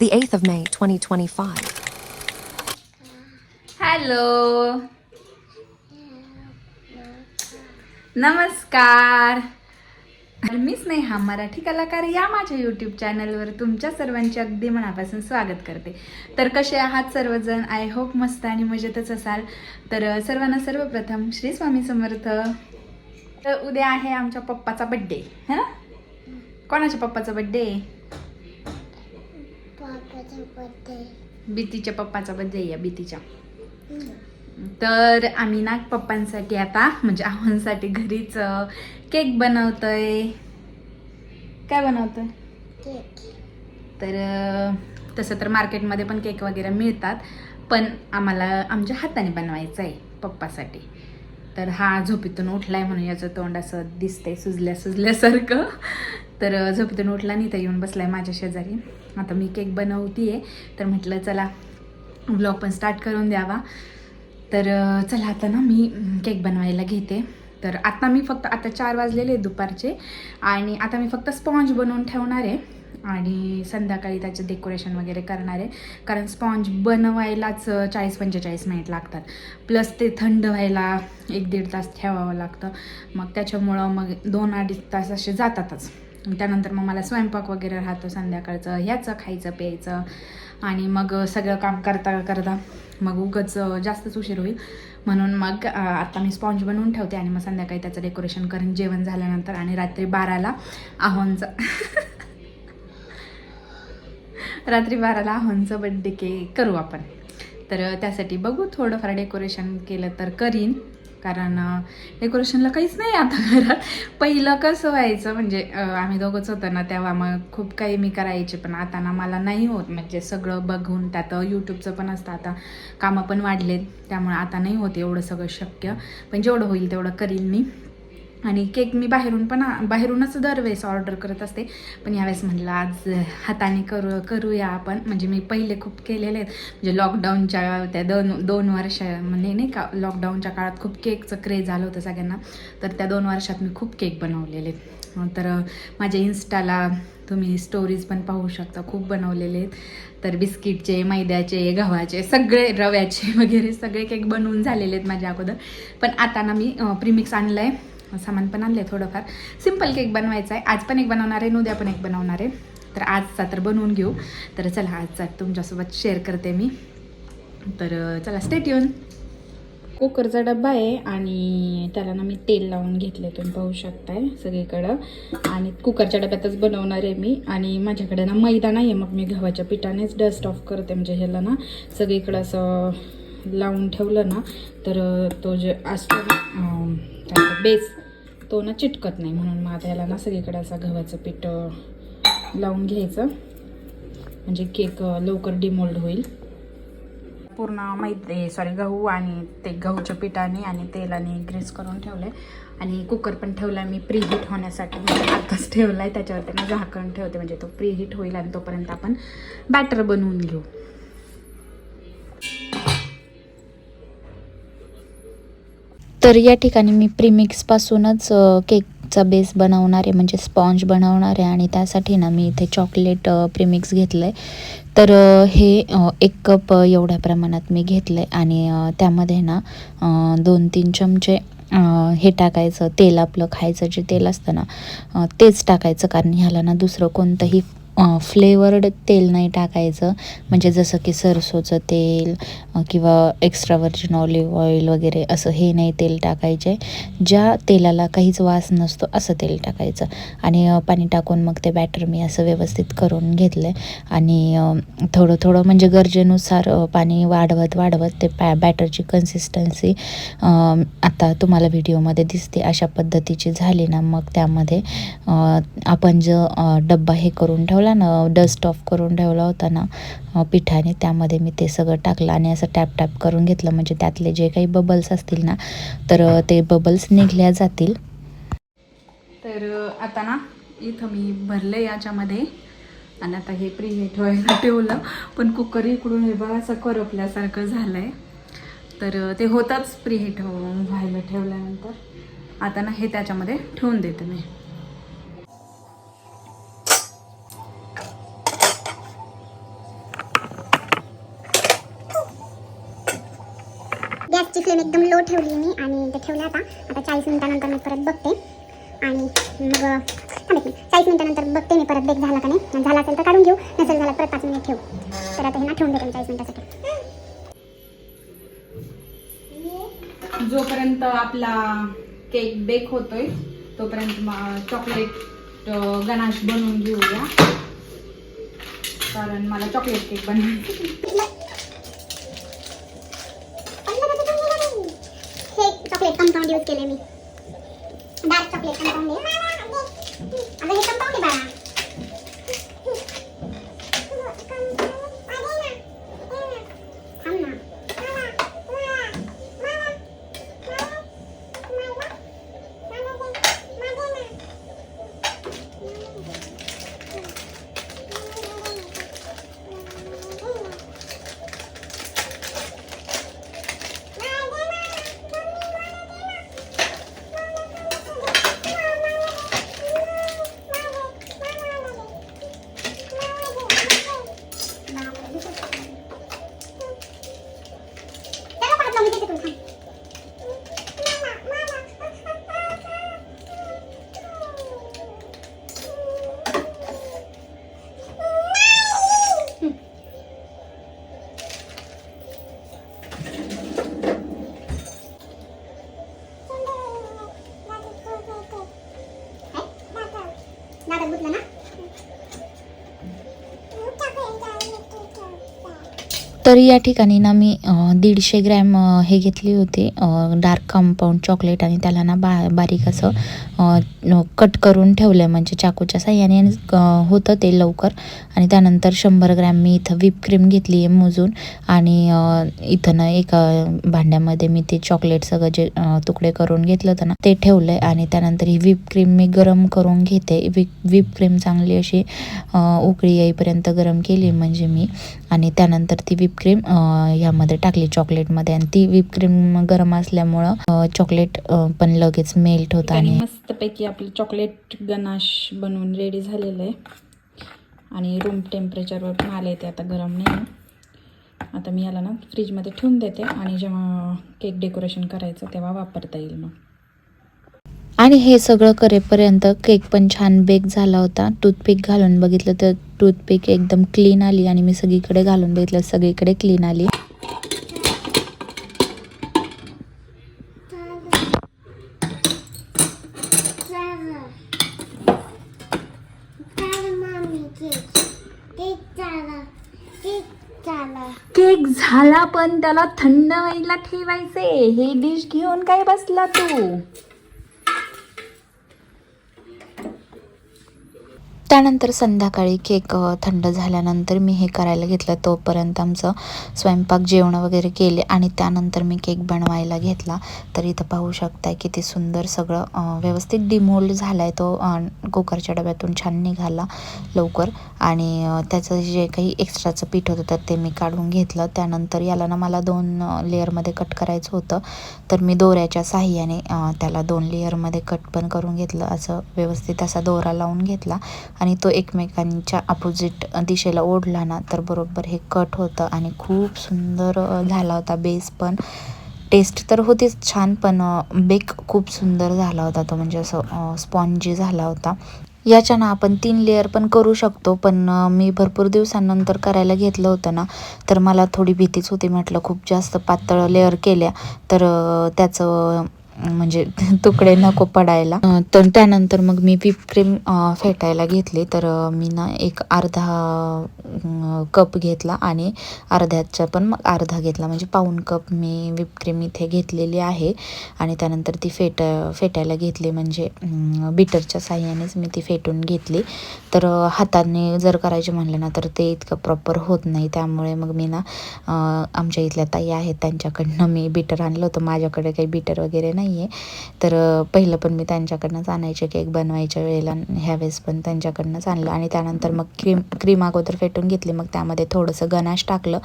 the 8th of May, 2025. Hello नमस्कार. मी स्नेहा मराठी कलाकार या माझ्या यूट्यूब चॅनलवर तुमच्या सर्वांचे अगदी मनापासून स्वागत करते. तर कसे आहात सर्वजण? आय होप मस्त आणि मजेतच असाल. तर सर्वांना सर्वप्रथम श्री स्वामी समर्थ. तर उद्या आहे आमच्या पप्पाचा बड्डे है ना? कोणाच्या पप्पाचा बड्डे बीतीच्या पप्पाचा बड्डे आहे बीतीच्या. तर आम्ही ना पप्पांसाठी आता म्हणजे आव्हांसाठी घरीच केक बनवतोय. काय बनवतोय? तर तसं तर मार्केटमध्ये पण केक वगैरे मिळतात पण आम्हाला आमच्या हाताने बनवायचं आहे पप्पासाठी. तर हा झोपेतून उठलाय म्हणून याचं तोंड असं दिसतंय सुजल्या सुजल्यासारखं. तर झोपेतून उठला नाही तर येऊन बसलाय माझ्या शेजारी. आता मी केक बनवतीये तर म्हटलं चला ब्लॉग पण स्टार्ट करून द्यावा. तर चला आता ना मी केक बनवायला घेते. तर आता मी फक्त आता चार वाजलेले दुपारचे आणि आता मी फक्त स्पॉन्ज बनवून ठेवणार आहे. आणि संध्याकाळी त्याचं डेकोरेशन वगैरे करणार. आहे कारण स्पॉन्ज बनवायलाच चाळीस पंचेचाळीस मिनिट लागतात. प्लस ते थंड व्हायला एक दीड तास ठेवावं लागतं. मग त्याच्यामुळं मग दोन अडीच तास असे जातातच. त्यानंतर मग मला स्वयंपाक वगैरे राहतो संध्याकाळचं. ह्याचं खायचं प्यायचं. आणि मग सगळं काम करता करता मग उगच जास्तच उशीर होईल. म्हणून मग आता मी स्पॉन्ज बनवून ठेवते आणि मग संध्याकाळी त्याचं डेकोरेशन करून. जेवण झाल्यानंतर आणि रात्री बाराला आहोंचं रात्री बाराला आहोंचं बड्डे के करू आपण. तर त्यासाठी बघू थोडंफार डेकोरेशन केलं तर करीन. कारण डेकोरेशनला काहीच नाही आता घरात. पहिलं कसं व्हायचं म्हणजे आम्ही दोघंच होतो ना तेव्हा मग खूप काही मी करायचे पण आता ना मला नाही होत. म्हणजे सगळं बघून त्यात यूट्यूबचं पण असतं आता. कामं पण वाढलेत त्यामुळे आता नाही होत एवढं सगळं शक्य. पण जेवढं होईल तेवढं करीन मी. आणि केक मी बाहेरून पण बाहेरूनच दरवेळेस ऑर्डर करत असते. पण यावेळेस म्हटलं आज हाताने करू करूया आपण. म्हणजे मी पहिले खूप केलेले आहेत. म्हणजे लॉकडाऊनच्या त्या दोन दोन वर्ष म्हणजे नाही का लॉकडाऊनच्या काळात खूप केकचं क्रेज झालं होतं सगळ्यांना. तर त्या दोन वर्षात मी खूप केक बनवलेले आहेत. तर माझ्या इन्स्टाला तुम्ही स्टोरीज पण पाहू शकता. खूप बनवलेले आहेत. तर बिस्किटचे मैद्याचे गव्हाचे सगळे रव्याचे वगैरे सगळे केक बनवून झालेले आहेत माझ्या अगोदर. पण आता ना मी प्रीमिक्स आणलं आहे सामान पण आणलं आहे थोडंफार. सिंपल केक बनवायचा आहे. आज पण एक बनवणार आहे उद्या पण एक बनवणार आहे. तर आजचा तर बनवून घेऊ. तर चला आजचा तुमच्यासोबत शेअर करते मी. तर चला स्टेट येऊन कुकरचा डब्बा आहे आणि त्याला ना मी तेल लावून घेतले तुम्ही पाहू शकताय सगळीकडं. आणि कुकरच्या डब्यातच बनवणार आहे मी. आणि माझ्याकडे ना मैदा नाही आहे मग मी गव्हाच्या पिठानेच डस्ट ऑफ करते. म्हणजे ह्याला ना सगळीकडं असं लावून ठेवलं ना तर तो जे असतो ना, त्याचा बेस तो ना चिटकत नाही. म्हणून मग आता ह्याला ना सगळीकडे असं गव्हाचं पीठ लावून घ्यायचं. म्हणजे केक लवकर डिमोल्ड होईल. पूर्ण मैदे सॉरी गहू आणि ते गहूच्या पिठाने आणि तेलाने ग्रेस करून ठेवले आणि कुकर पण ठेवला मी प्रीहीट होण्यासाठी. म्हणजे आताच ठेवला आहे त्याच्यावरती मी झाकण ठेवते. म्हणजे तो प्रीहीट होईल आणि तोपर्यंत आपण बॅटर बनवून घेऊ. तर या ठिकाणी मी प्रीमिक्सपासूनच केकचा बेस बनवणार आहे म्हणजे स्पॉन्ज बनवणार आहे आणि त्यासाठी ना मी इथे चॉकलेट प्रीमिक्स घेतलं आहे तर हे एक कप एवढ्या प्रमाणात मी घेतलं आहे आणि त्यामध्ये ना दोन तीन चमचे हे टाकायचं तेल आपलं खायचं जे तेल असतं ना तेच टाकायचं कारण ह्याला ना दुसरं कोणतंही फ्लेवर्ड तेल नाही टाकायचं. म्हणजे जसं की सरसोचं तेल किंवा एक्स्ट्रा व्हर्जिन ऑलिव्ह ऑइल वगैरे असं हे नाही तेल टाकायचे. ज्या तेलाला काहीच वास नसतो असं तेल टाकायचं. आणि पाणी टाकून मग ते बॅटर मी असं व्यवस्थित करून घेतलं आहे आणि थोडं थोडं म्हणजे गरजेनुसार पाणी वाढवत वाढवत ते पॅ बॅटरची कन्सिस्टन्सी आता तुम्हाला व्हिडिओमध्ये दिसते. अशा पद्धतीची झाली ना मग त्यामध्ये आपण जो डब्बा हे करून ठेवला ना डस्ट ऑफ करून ठेवला होता ना पिठाने त्यामध्ये मी ते सगळं टाकलं आणि असं टॅप टॅप करून घेतलं. म्हणजे त्यातले जे काही बबल्स असतील ना तर ते बबल्स निघल्या जातील. तर आता ना इथं मी भरले याच्यामध्ये. आणि आता हे प्री व्हायला ठेवलं. पण कुकर इकडून हे बघा असं करपल्यासारखं झालं आहे तर ते होतंच प्री व्हायला ठेवल्यानंतर. आता ना हे त्याच्यामध्ये ठेवून देते मी केकची फ्लेम एकदम लो ठेवली मी आणि ते ठेवलं आता. आता चाळीस मिनिटानंतर मी परत बघते. आणि मग थांब एक चाळीस मिनिटानंतर बघते मी परत बेक झाला का नाही. झाला असेल तर काढून घेऊ. नसेल झाला परत पाच मिनिट ठेवू. तर आता हे ना ठेवून देते चाळीस मिनिटासाठी. जोपर्यंत आपला केक बेक होतोय तोपर्यंत चॉकलेट गणाश बनवून घेऊया. कारण मला चॉकलेट केक बनवायचं हे चॉकलेट यूज केले मी डार्क चॉकलेट कंपाऊंड आहे अगं हे कंपाऊंड आहे बाळा. तर या ठिकाणी ना मी दीडशे ग्रॅम हे घेतली होती डार्क कंपाऊंड चॉकलेट आणि त्याला ना बा बारीक असं कट करून ठेवलं आहे म्हणजे चाकूच्या साह्याने होतं ते लवकर. आणि त्यानंतर शंभर ग्रॅम मी इथं व्हिप क्रीम घेतली आहे मोजून आणि इथं ना एका भांड्यामध्ये मी ते चॉकलेट सगळं जे तुकडे करून घेतलं होतं ना ते ठेवलं आहे आणि त्यानंतर ही व्हिप क्रीम मी गरम करून घेते. व्हिप व्हिप क्रीम चांगली अशी उकळी येईपर्यंत गरम केली म्हणजे मी. आणि त्यानंतर ती व्हिप क्रीम ह्यामध्ये टाकली चॉकलेटमध्ये आणि ती व्हिप क्रीम गरम असल्यामुळं चॉकलेट पण लगेच मेल्ट होतं आणि मस्तपैकी आपलं चॉकलेट गनाश बनवून रेडी झालेलं आहे. आणि रूम टेम्परेचरवर पण आलं ते आता गरम नाही. आता मी याला ना फ्रीजमध्ये ठेवून देते आणि जेव्हा केक डेकोरेशन करायचं तेव्हा वापरता येईल मग. आणि हे सगळं करेपर्यंत केक पण छान बेक झाला होता. टूथपिक घालून बघितलं तर टूथपिक एकदम क्लीन आली आणि मी सगळीकडे घालून बघितलं सगळीकडे क्लीन आली. झाला पण त्याला थंड व्हायला ठेवायचे हे डिश घेऊन काय बसला तू? त्यानंतर संध्याकाळी केक थंड झाल्यानंतर मी हे करायला घेतलं. तोपर्यंत आमचं स्वयंपाक जेवण वगैरे केले आणि त्यानंतर मी केक बनवायला घेतला. तर इथं पाहू शकताय किती सुंदर सगळं व्यवस्थित डिमोल्ड झाला आहे तो कुकरच्या डब्यातून छान निघाला लवकर. आणि त्याचं जे काही एक्स्ट्राचं पीठ होतं तर ते मी काढून घेतलं. त्यानंतर याला ना मला दोन लेअरमध्ये कट करायचं होतं. तर मी दोऱ्याच्या साह्याने त्याला दोन लेअरमध्ये कट पण करून घेतलं. असं व्यवस्थित असा दोरा लावून घेतला. आणि तो एकमेकांच्या अपोजिट दिशेला ओढला ना तर बरोबर हे कट होतं आणि खूप सुंदर झाला होता बेस पण. टेस्ट तर होतीच छान पण बेक खूप सुंदर झाला होता तो म्हणजे असं स्पॉन्जी झाला होता. याच्यानं आपण तीन लेअर पण करू शकतो पण मी भरपूर दिवसांनंतर करायला घेतलं होतं ना तर मला थोडी भीतीच होती. म्हटलं खूप जास्त पातळ लेअर केल्या तर त्याचं म्हणजे तुकडे नको पडायला. तर त्यानंतर मग मी व्हिप क्रीम फेटायला घेतली. तर मी ना एक अर्धा कप घेतला आणि अर्ध्याचा पण मग अर्धा घेतला. म्हणजे पाऊन कप मी व्हिप क्रीम इथे घेतलेली आहे आणि त्यानंतर ती फेट फेटायला घेतली. म्हणजे बीटरच्या साह्यानेच मी ती फेटून घेतली. तर हाताने जर करायचे म्हणलं ना तर ते इतकं प्रॉपर होत नाही. त्यामुळे मग मी ना आमच्या इथल्या ताई आहेत त्यांच्याकडनं मी बीटर आणलं होतं. माझ्याकडे काही बीटर वगैरे नाही नाही आहे तर पहिलं पण मी त्यांच्याकडनंच आणायचे केक बनवायच्या वेळेला ह्यावेळेस पण त्यांच्याकडनंच आणलं. आणि त्यानंतर मग क्रीम क्रीम अगोदर फेटून घेतली. मग त्यामध्ये थोडंसं गनाश टाकलं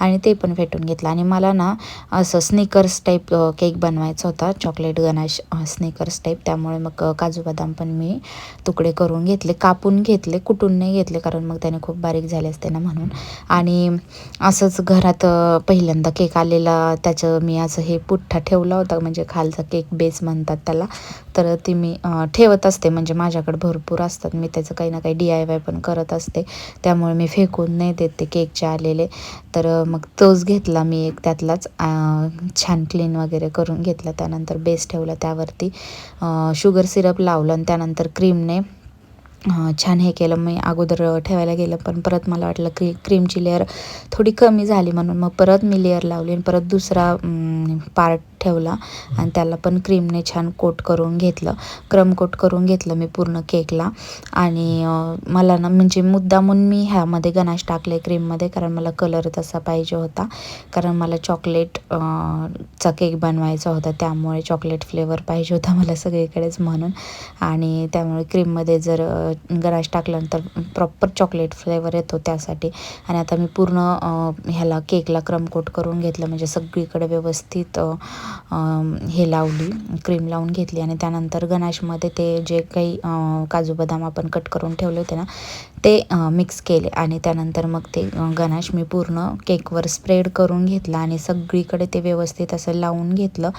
आणि ते पण फेटून घेतलं. आणि मला ना असं स्निकर्स टाईप केक बनवायचा होता. चॉकलेट गनाश स्निकर्स टाईप त्यामुळे मग काजू बदाम पण मी तुकडे करून घेतले. कापून घेतले. कुटून नाही घेतले कारण मग त्याने खूप बारीक झाले असते ना म्हणून. आणि असंच घरात पहिल्यांदा केक आलेला. त्याचं मी असं हे पुठ्ठा ठेवला होता. म्हणजे खालचा केक बेस म्हणतात त्याला. तर ती मी ठेवत असते. म्हणजे माझ्याकडे भरपूर असतात. मी त्याचं काही ना काही डी आय वाय पण करत असते. त्यामुळे मी फेकून नाही देत ते केकचे आलेले. तर मग तोच घेतला मी एक त्यातलाच. छान क्लीन वगैरे करून घेतला. त्यानंतर बेस ठेवला त्यावरती. शुगर सिरप लावलं आणि त्यानंतर क्रीमने छान हे केलं. मी अगोदर ठेवायला गेलं. पण परत मला वाटलं की क्रीमची लेअर थोडी कमी झाली म्हणून. मग परत मी लेअर लावली आणि परत दुसरा पार्ट ठेवला आणि त्याला पण क्रीमने छान कोट करून घेतलं. क्रम कोट करून घेतलं मी पूर्ण केकला आणि मला ना म्हणजे मुद्दामून मी ह्यामध्ये गनाश टाकले क्रीममध्ये कारण मला कलर तसा पाहिजे होता. कारण मला चॉकलेट चा केक बनवायचा होता. त्यामुळे चॉकलेट फ्लेवर पाहिजे होता मला सगळीकडेच म्हणून. आणि त्यामुळे क्रीममध्ये जर अ, गराश टाकल्यानंतर प्रॉपर चॉकलेट फ्लेवर येतो त्यासाठी. आणि आता मी पूर्ण ह्याला केकला क्रम कोट करून घेतलं. म्हणजे सगळीकडे व्यवस्थित हे लावली क्रीम लावून घेतली आणि त्यानंतर गनाशमध्ये ते जे काही काजू बदाम आपण कट करून ठेवले होते ना ते मिक्स केले आणि त्यानंतर मग ते गनाश मी पूर्ण केकवर स्प्रेड करून घेतला आणि सगळीकडे ते व्यवस्थित असं लावून घेतलं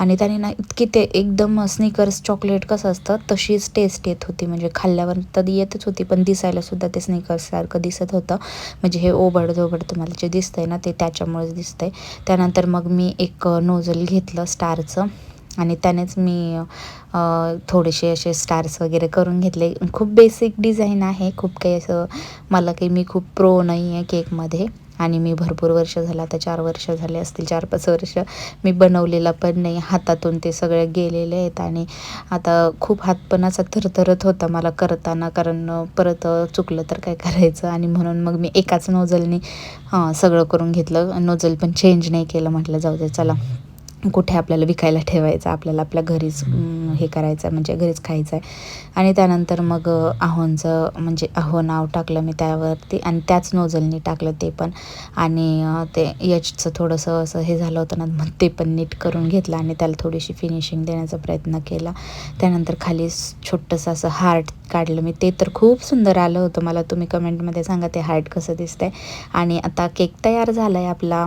आणि त्याने ना इतकी ते एकदम स्निकर्स चॉकलेट कसं असतं तशीच टेस्ट येत होती. म्हणजे खाल्ल्यावर तर येतच होती पण दिसायला सुद्धा ते स्निकर्ससारखं दिसत होतं. म्हणजे हे ओबड धोबड तुम्हाला जे दिसतंय ना ते त्याच्यामुळेच दिसतंय. त्यानंतर मग मी एक नोझल घेतलं स्टारचं आणि त्यानेच मी थोडेसे असे स्टार्स वगैरे करून घेतले. खूप बेसिक डिझाईन आहे. खूप काही असं मला काही मी खूप प्रो नाही आहे केकमध्ये. आणि मी भरपूर वर्ष झालं आता चार वर्ष झाले असतील चार पाच वर्ष मी बनवलेला पण नाही. हातातून ते सगळे गेलेले आहेत आणि आता खूप हात पण असा थरथरत होता मला करताना कारण परत चुकलं तर काय करायचं? आणि म्हणून मग मी एकाच नोझलनी हां सगळं करून घेतलं. नोझल पण चेंज नाही केलं म्हटलं जाऊ दे चला. कुठे आपल्याला विकायला ठेवायचं आपल्याला आपल्या घरीच हे करायचं आहे म्हणजे घरीच खायचं आहे आणि त्यानंतर मग आहोंचं म्हणजे आहो नाव टाकलं मी त्यावरती आणि त्याच नोझलनी टाकलं ते पण. आणि ते याचं थोडंसं असं हे झालं होतं ना मग ते पण नीट करून घेतलं आणि त्याला थोडीशी फिनिशिंग देण्याचा प्रयत्न केला. त्यानंतर खाली छोटंसं असं हार्ट काढलं मी. ते तर खूप सुंदर आलं होतं मला. तुम्ही कमेंटमध्ये सांगा ते हार्ट कसं दिसतंय. आणि आता केक तयार झाला आहे आपला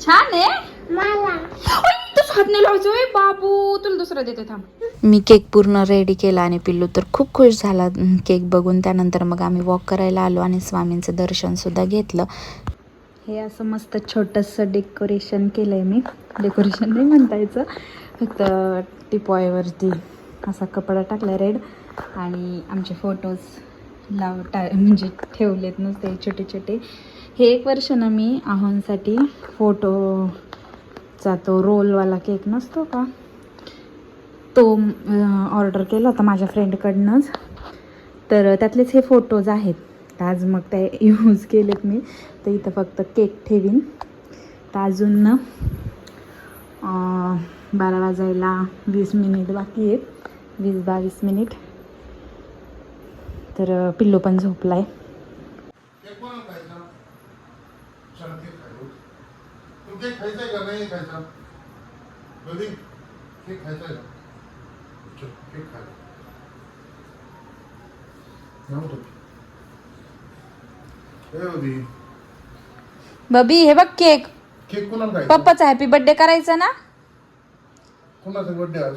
छान आहे ओय, तसं बाबू तुला दुसरं देते थांब. मी केक पूर्ण रेडी केला आणि पिल्लू तर खूप खुश झाला. केक बघून त्यानंतर मग आम्ही वॉक करायला आलो आणि स्वामींचं दर्शनसुद्धा घेतलं. हे असं मस्त छोटंसं डेकोरेशन केलं आहे मी. डेकोरेशन नाही म्हणता यायचं. फक्त टिपॉयवरती असा कपडा टाकला रेड आणि आमचे फोटोज लाव टा म्हणजे ठेवलेत नुसते छोटे छोटे हे एक वर्ष ना मी आहोंसाठी चा तो रोलवाला केक नसतो का? तो ऑर्डर केला होता माझ्या फ्रेंडकडनंच तर त्यातलेच हे फोटोज आहेत. आज मग ते यूज केलेत मी. तर इथं फक्त केक ठेवीन. तर अजून ना बारा वाजायला वीस मिनिट बाकी आहेत. वीस बावीस मिनिट तर पिल्लो पिल्लू पण झोपला आहे केक कोणाला खायचा चला केक खायला उठ. तू केक खायचा आहे का नाही खायचा? कधी केक खायचा आहे का? चल केक खायला बबी हे बघ केक. केक कोणाला खायचा? पप्पाचा हॅपी बर्थडे करायचा ना? कोणाचा बर्थडे आज?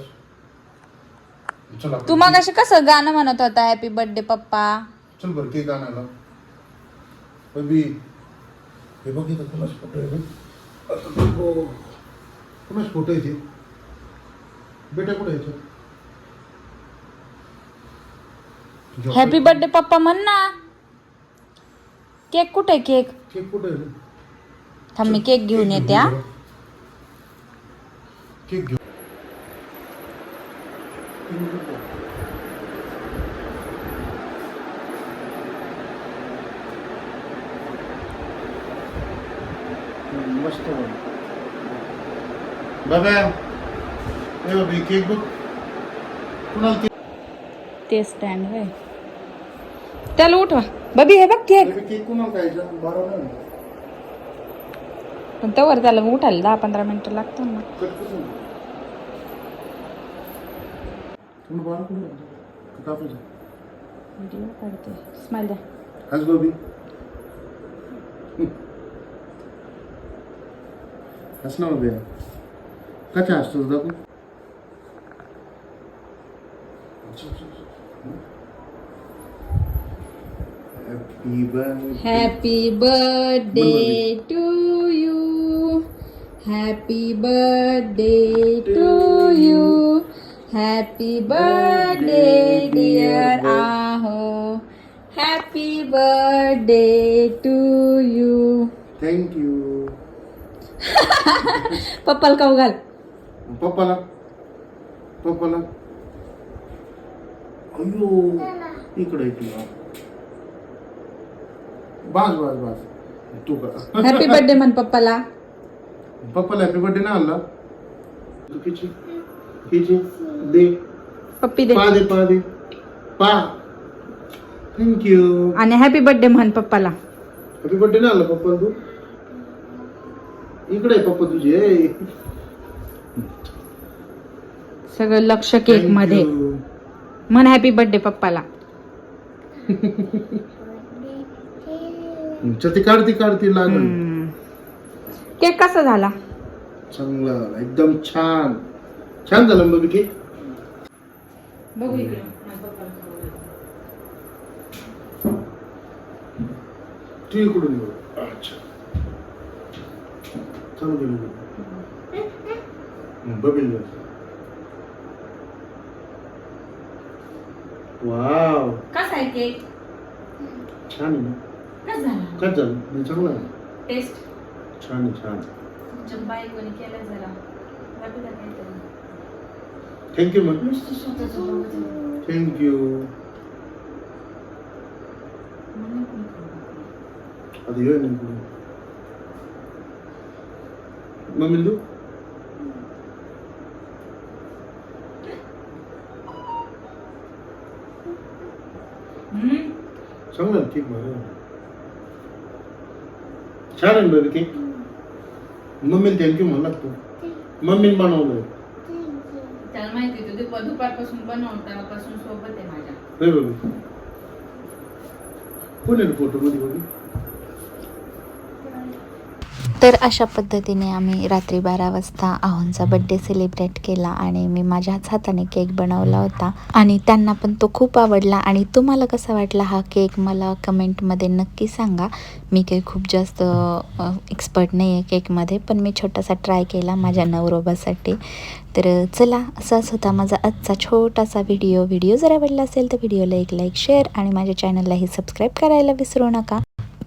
चला. तू मग असे कसं गाणं म्हणत होता हॅपी बर्थडे पप्पा? चल बरं केक आणायला. बबी हे बघ इथं कोणाच हो. कोणाच फोटो बेटा कुठे? हॅपी बर्थडे पप्पा म्हण ना. केक कुठे केक? केक कुठे? थांब मी केक घेऊन येते हा. केक हम्म, मस्त बन बाबा ए बाबी केक कुणाला ते स्टँड आहे त्याला उठवा. बबी हे बघ केक बाबी, केक कुणाला खायचा बरोबर आहे. पण तवर त्याला उठायला दहा पंधरा मिनिटं लागतात ना. कट करून दे. तुम्ही बारा कुठे आहे? का कापायचं? व्हिडिओ काढते स्माईल द्या हस बाबी हस ना बाबी कशा हसतो दाखव happy birthday happy birthday to you happy birthday to you happy birthday dear आहो हॅपी बर्थडे टू खाऊ घाल पप्पाला पप्पाला अयो इकडे इकडे बस बस बस तू का हॅपी बर्थडे म्हण पप्पाला पप्पाला हॅपी बर्थडे ना आला तू किची किची दे पप्पी दे पा दे पा दे पा थँक्यू आणि हॅपी बर्थडे म्हण पप्पाला हॅपी बर्थडे ना आला पप्पा तू इकडे पप्पा तुझे ए. सगळं लक्ष केकमध्ये. म्हण हॅपी बर्थडे पप्पाला. ती काढ ती काढ ती लागल. हम्म. केक कसा झाला? चांगला एकदम छान. छान झालं मग केक. बघू तू इकडून बघ. अच्छा. चालू केलं बघील वाव कसा आहे केक छान आहे ना कसा झाला काय झालं नाही, चांगलं आहे टेस्ट छान आहे छान तुमच्या बायकोने केलं जरा वाटलं काहीतरी थँक्यू मग नुसतं स्वतःचं बघत आहे. थँक्यू मला कोणी खाऊ. आता येऊ नाही पुढे मम्मी तू हम्म. चांगलं आहे. केक बरं छान आहे बेबी केक मम्मीला थँक्यू म्हणला तू. मम्मीने बनवलंय त्याला माहिती आहे, तू दुपार दुपारपासून बनवतापासून सोबत आहे माझ्या. बेबी कोण आहे फोटो मध्ये बघी. तर अशा पद्धतीने आम्ही रात्री बारा वाजता आहोंचा बड्डे सेलिब्रेट केला आणि मी माझ्याच हाताने केक बनवला होता. आणि त्यांना पण तो खूप आवडला. आणि तुम्हाला कसा वाटला हा केक मला कमेंटमध्ये नक्की सांगा. मी काही खूप जास्त एक्सपर्ट नाही आहे केकमध्ये पण मी छोटासा ट्राय केला माझ्या नवरोबासाठी. तर चला असाच होता माझा आजचा छोटासा व्हिडिओ व्हिडिओ जर आवडला असेल तर व्हिडिओला एक लाईक शेअर आणि माझ्या चॅनललाही सबस्क्राईब करायला विसरू नका.